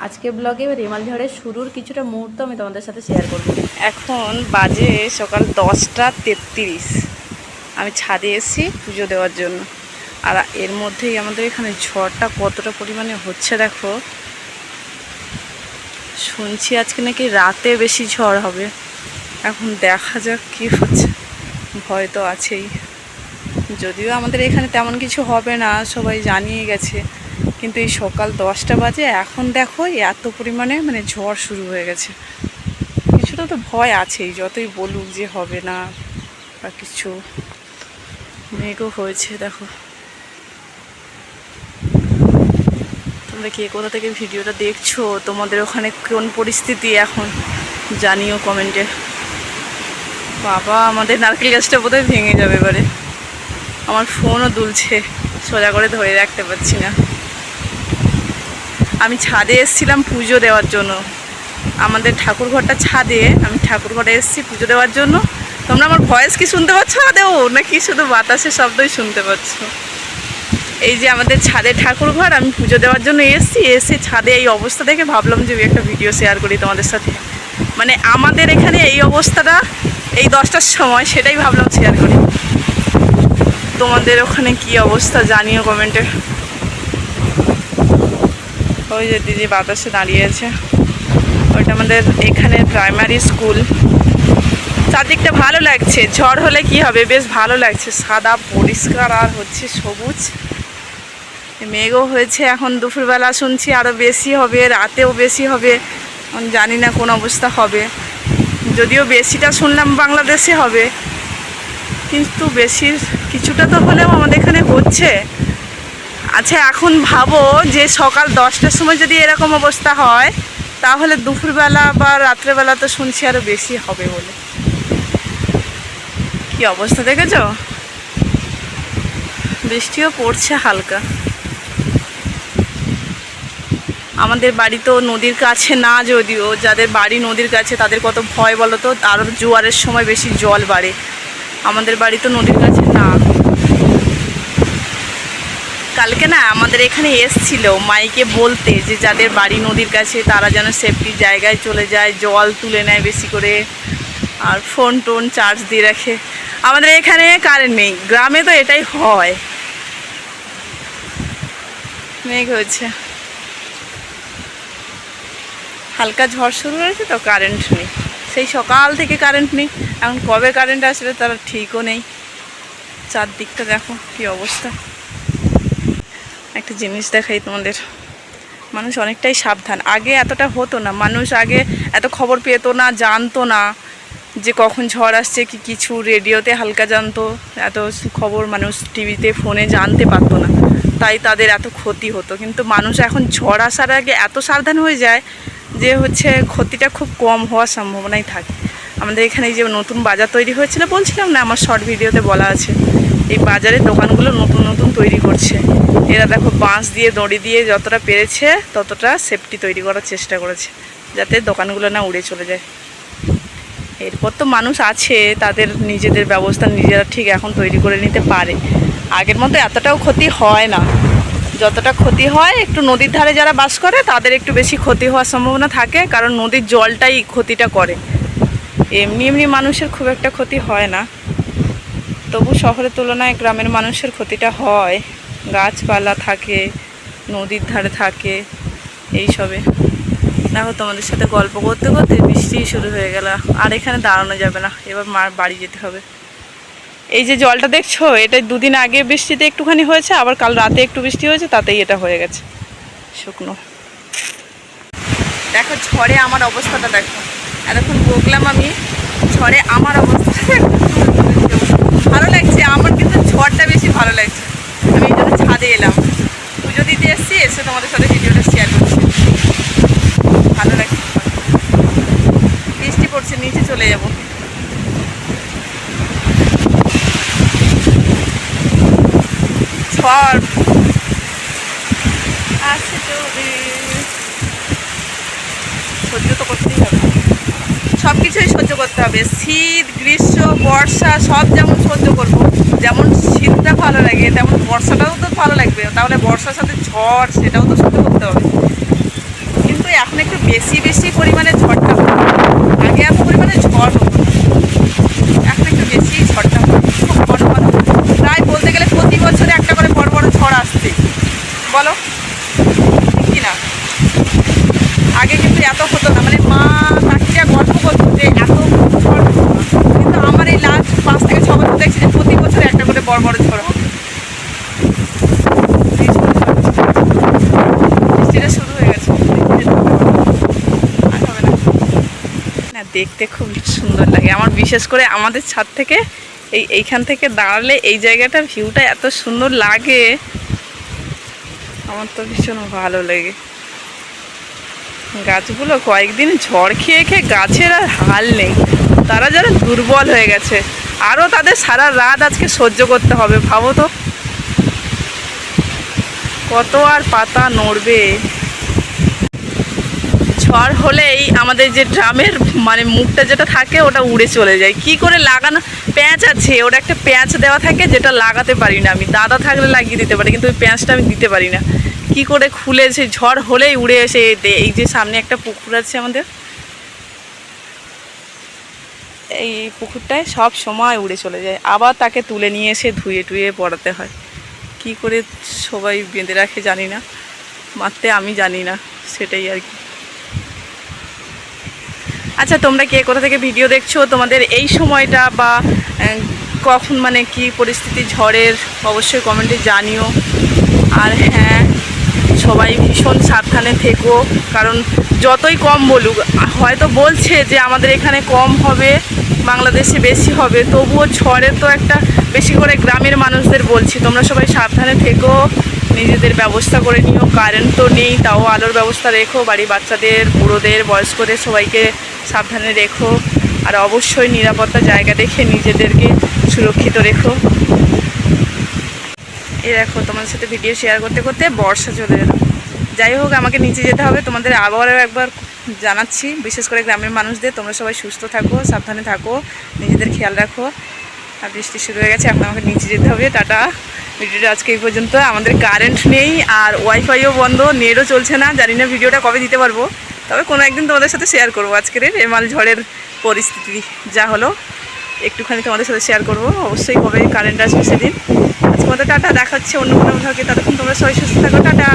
আজকে ব্লগে রেমাল ঝড়ের শুরুর কিছুটা মুহূর্ত আমি তোমাদের সাথে শেয়ার করব। এখন বাজে সকাল দশটা তেত্রিশ। আমি ছাদে এসেছি পুজো দেওয়ার জন্য। আর এর মধ্যেই আমাদের এখানে ঝড়টা কতটা পরিমাণে হচ্ছে দেখো। শুনছি আজকে নাকি রাতে বেশি ঝড় হবে। এখন দেখা যাক কি হচ্ছে। ভয় তো আছেই। যদিও আমাদের এখানে তেমন কিছু হবে না, সবাই জানিয়ে গেছে। কিন্তু এই সকাল দশটা বাজে, এখন দেখো এত পরিমাণে মানে ঝড় শুরু হয়ে গেছে। কিছুটা তো ভয় আছেই, যতই বলুক যে হবে না বা কিছু। মেঘও হয়েছে, দেখো। তোমরা কে কোথা থেকে ভিডিওটা দেখছ, তোমাদের ওখানে কোন পরিস্থিতি এখন, জানিও কমেন্টে। বাবা, আমাদের নারকেল গাছটা বোধহয় ভেঙে যাবে এবারে। আমার ফোনও দুলছে, সোজা করে ধরে রাখতে পারছি না। আমি ছাদে এসেছিলাম পুজো দেওয়ার জন্য। আমাদের ঠাকুর ঘরটা ছাদে, আমি ঠাকুর ঘরে এসেছি পুজো দেওয়ার জন্য। তোমরা আমার ভয়েস কি শুনতে পাচ্ছ আদেও নাকি শুধু বাতাসের শব্দই শুনতে পাচ্ছ? এই যে আমাদের ছাদে ঠাকুর ঘর, আমি পুজো দেওয়ার জন্য এসেছি। এসে ছাদে এই অবস্থা দেখে ভাবলাম যে একটা ভিডিও শেয়ার করি তোমাদের সাথে। মানে আমাদের এখানে এই অবস্থাটা, এই দশটার সময় সেটাই ভাবলাম শেয়ার করি। তোমাদের ওখানে কি অবস্থা জানিও কমেন্টে ওই যে দিদি বাতাসে দাঁড়িয়ে আছে। ওইটা আমাদের এখানে প্রাইমারি স্কুল চারদিকটা ভালো লাগছে। ঝড় হলে কি হবে? বেশ ভালো লাগছে। সাদা, পরিষ্কার আর হচ্ছে সবুজ। মেঘও হয়েছে। এখন দুপুরবেলা শুনছি আরও বেশি হবে, রাতেও বেশি হবে। জানি না কোন অবস্থা হবে। যদিও বেশিটা শুনলাম বাংলাদেশে হবে। কিন্তু বেশির কিছুটা তো হলেও আমাদের এখানে হচ্ছে। আচ্ছা এখন ভাবো যে সকাল দশটার সময় যদি এরকম অবস্থা হয়, তাহলে দুপুরবেলা বা রাত্রেবেলা তো শুনছি আরও বেশি হবে বলে। কি অবস্থা দেখেছ? বৃষ্টিও পড়ছে হালকা। আমাদের বাড়ি তো নদীর কাছে না যদিও, যাদের বাড়ি নদীর কাছে তাদের কত ভয় বলো তো? আরও জোয়ারের সময় বেশি জল বাড়ে। আমাদের বাড়ি তো নদীর কাছে না কালকে না আমাদের এখানে এসছিল মাইকে বলতে যে যাদের বাড়ি নদীর কাছে তারা যেন সেফটি জায়গায় চলে যায়, জল তুলে নেয় বেশি করে আর ফোন টোন চার্জ দিয়ে রাখে। আমাদের এখানে কারেন্ট নেই, গ্রামে তো এটাই হয়। মেঘ হয়েছে। হালকা ঝড় শুরু হয়েছে তো কারেন্ট নেই। সেই সকাল থেকে কারেন্ট নেই, এখন কবে কারেন্ট আসবে তারা ঠিকও নেই। চারদিকটা দেখো কি অবস্থা। একটা জিনিস দেখাই তোমাদের। মানুষ অনেকটাই সাবধান। আগে এতটা হতো না। মানুষ আগে এত খবর পেতো না, জানতো না যে কখন ঝড় আসছে, কি কিছু রেডিওতে হালকা জানতো। এত খবর মানুষ টিভিতে, ফোনে জানতে পারতো না। তাই তাদের এত ক্ষতি হতো। কিন্তু মানুষ এখন ঝড় আসার আগে এত সাবধান হয়ে যায় যে হচ্ছে ক্ষতিটা খুব কম হওয়ার সম্ভাবনাই থাকে। আমাদের এখানে যে নতুন বাজার তৈরি হয়েছিল, বলছিলাম না? আমার শর্ট ভিডিওতে বলা আছে। এই বাজারের দোকানগুলো নতুন নতুন তৈরি করছে। এরা দেখো বাঁশ দিয়ে, দড়ি দিয়ে যতটা পেরেছে, ততটা সেফটি তৈরি করার চেষ্টা করেছে, যাতে দোকানগুলো না উড়ে চলে যায়। এরপর তো মানুষ আছে, তাদের নিজেদের ব্যবস্থা নিজেরা ঠিক এখন তৈরি করে নিতে পারে। আগের মতো এতটাও ক্ষতি হয় না। যতটা ক্ষতি হয়, একটু নদীর ধারে যারা বাস করে, তাদের একটু বেশি ক্ষতি হওয়ার সম্ভাবনা থাকে, কারণ নদীর জলটাই ক্ষতিটা করে। এমনি এমনি মানুষের খুব একটা ক্ষতি হয় না। তবু শহরের তুলনায় গ্রামের মানুষের ক্ষতিটা হয়। গাছপালা থাকে, নদীর ধারে থাকে, এইসবে। দেখো তোমাদের সাথে গল্প করতে করতে বৃষ্টি শুরু হয়ে গেল। আর এখানে দাঁড়ানো যাবে না, এবার মার বাড়ি যেতে হবে। এই যে জলটা দেখছ, এটা দুদিন আগে বৃষ্টিতে একটুখানি হয়েছে, আবার কাল রাতে একটু বৃষ্টি হয়েছে, তাতেই এটা হয়ে গেছে, শুকনো। দেখো ঝড়ে আমার অবস্থাটা দেখো। এতক্ষণ বকলাম আমি, ঝড়ে আমার অবস্থাটা দেখো। ভালো লাগছে আমার কিন্তু ঝড়টা বেশি ভালো লাগছে আমি এই জন্য ছাদে এলাম পুজো দিতে এসেছি এসে তোমাদের সাথে ভিডিওটা শেয়ার করছি ভালো লাগছে বৃষ্টি পড়ছে নিচে চলে যাব। ঝড় সহ্য তো করতেই হবে। সব কিছুই সহ্য করতে হবে। শীত, গ্রীষ্ম, বর্ষা, সব যেমন সহ্য করব, যেমন শীতটা ভালো লাগে, তেমন বর্ষাটাও তো ভালো লাগবে। তাহলে বর্ষার সাথে ঝড়, সেটাও তো সহ্য করতে হবে। কিন্তু এখন একটু বেশি বেশি পরিমাণে ঝড়টা হতো আগে এত পরিমাণে ঝড় হতো না। এখন একটু বেশি ঝড়টা হয় খুব ঘন ঘন প্রায় বলতে গেলে প্রতি বছরে একটা করে বড় বড় ঝড় আসছে বলো ঠিক কি না আগে কিন্তু এত হতো না মানে মা কাকিরা গল্প করতো যে এত ঝড় হতো না। কিন্তু আমার এই লাস্ট পাঁচ থেকে ছ বছর দেখছি যে প্রতি বছর একটা করে বড় বড় ঝড় হয় এই ঝড় হচ্ছে। বৃষ্টিটা শুরু হয়ে গেছে আর হবে না না দেখতে খুব সুন্দর লাগে। আমার বিশেষ করে আমাদের ছাদ থেকে এই, এইখান থেকে দাঁড়ালে এই জায়গাটার ভিউটা এত সুন্দর লাগে। আমার তো ভীষণ ভালো লাগে। গাছগুলো কয়েকদিন ঝড় খেয়ে খেয়ে গাছের আর হাল নেই। তারা যারা দুর্বল হয়ে গেছে। আরও তাদের সারা রাত আজকে সহ্য করতে হবে, ভাবো তো। কত আর পাতা নড়বে। ঝড় হলেই আমাদের যে ড্রামের মানে মুখটা যেটা থাকে ওটা উড়ে চলে যায়। কি করে লাগানো, প্যাঁচ আছে ওটা একটা প্যাঁচ দেওয়া থাকে যেটা লাগাতে পারি না আমি। দাদা থাকলে লাগিয়ে দিতে পারি, কিন্তু ওই প্যাঁচটা আমি দিতে পারি না। কি করে খুলে সেই ঝড় হলেই উড়ে এসে এই যে সামনে একটা পুকুর আছে আমাদের। এই পুকুরটায় সব সময় উড়ে চলে যায়। আবার তাকে তুলে নিয়ে এসে ধুয়ে টুয়ে পড়াতে হয়। কি করে সবাই বেঁধে রাখে জানি না। মারতে আমি জানি না, সেটাই আর কি। আচ্ছা তোমরা কে? কোথা থেকে ভিডিও দেখছ? তোমাদের এই সময়টা বা কখন মানে কি পরিস্থিতি ঝড়ের, অবশ্যই কমেন্টে জানিও। আর হ্যাঁ সবাই ভীষণ সাবধানে থেকো, কারণ যতই কম বলুক, হয়তো বলছে যে আমাদের এখানে কম হবে, বাংলাদেশে বেশি হবে, তবুও ঝড়ের তো একটা, বেশি করে গ্রামের মানুষদের বলছি, তোমরা সবাই সাবধানে থেকো। নিজেদের ব্যবস্থা করে নিও। কারেন্ট তো নেই, তাও আলোর ব্যবস্থা রেখো, বাড়ির বাচ্চাদের, বুড়োদের, বয়স্কদের সবাইকে সাবধানে রেখো। আর অবশ্যই নিরাপত্তা জায়গা দেখে নিজেদেরকে সুরক্ষিত রেখো। এই দেখো, তোমাদের সাথে ভিডিও শেয়ার করতে করতে বর্ষা চলে এলো। যাই হোক, আমাকে নিচে যেতে হবে, তোমাদের আবারও একবার জানাচ্ছি। বিশেষ করে গ্রামের মানুষদের, তোমরা সবাই সুস্থ থাকো, সাবধানে থাকো, নিজেদের খেয়াল রাখো। আর বৃষ্টি শুরু হয়ে গেছে, এখন আমাকে নিচে যেতে হবে, টাটা। ভিডিওটা আজকে এই পর্যন্ত। আমাদের কারেন্ট নেই আর ওয়াইফাইও বন্ধ, নেটও চলছে না। জানি না ভিডিওটা কবে দিতে পারব। তবে কোনো একদিন তোমাদের সাথে শেয়ার করব আজকের রেমাল ঝড়ের পরিস্থিতি, যা হলো। একটুখানি তোমাদের সাথে শেয়ার করব। অবশ্যই কবে কারেন্ট আসবে সেদিন। আজকে মতো টাটা দেখাচ্ছে অন্য কোনো ভাগে ততক্ষণ তোমরা সবাই সুস্থ থাকো। টাটা!